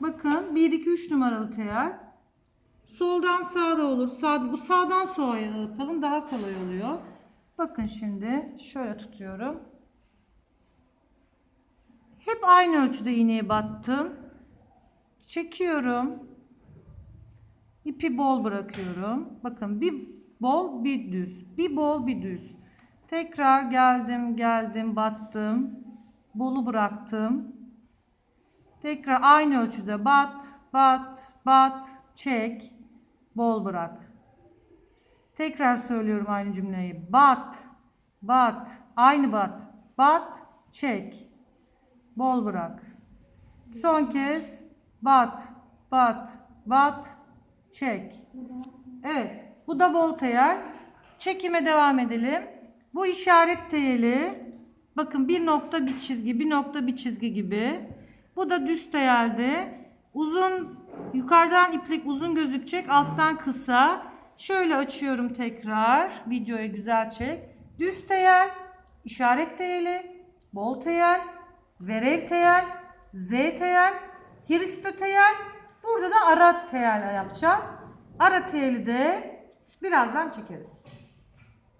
Bakın 1 2 3 numaralı teyel. Soldan sağa da olur. Sağ, bu sağdan sola yapalım daha kolay oluyor. Bakın şimdi şöyle tutuyorum. Hep aynı ölçüde iğneye battım. Çekiyorum. İpi bol bırakıyorum. Bakın bir bol bir düz. Bir bol bir düz. Tekrar geldim geldim battım. Bolu bıraktım. Tekrar aynı ölçüde bat bat bat çek. Bol bırak. Tekrar söylüyorum aynı cümleyi. Bat bat aynı bat bat çek. Bol bırak. Son kez bat bat bat çek. Evet. Bu da bol teyel. Çekime devam edelim. Bu işaret teyeli. Bakın bir nokta bir çizgi, bir nokta bir çizgi gibi. Bu da düz teyelde. Uzun, yukarıdan iplik uzun gözükecek, alttan kısa. Şöyle açıyorum tekrar. Videoyu güzel çek. Düz teyel, işaret teyeli, bol teyel, verev teyel, z teyel, hiristo teyel. Burada da ara teyel yapacağız. Ara teyeli de birazdan çekeriz.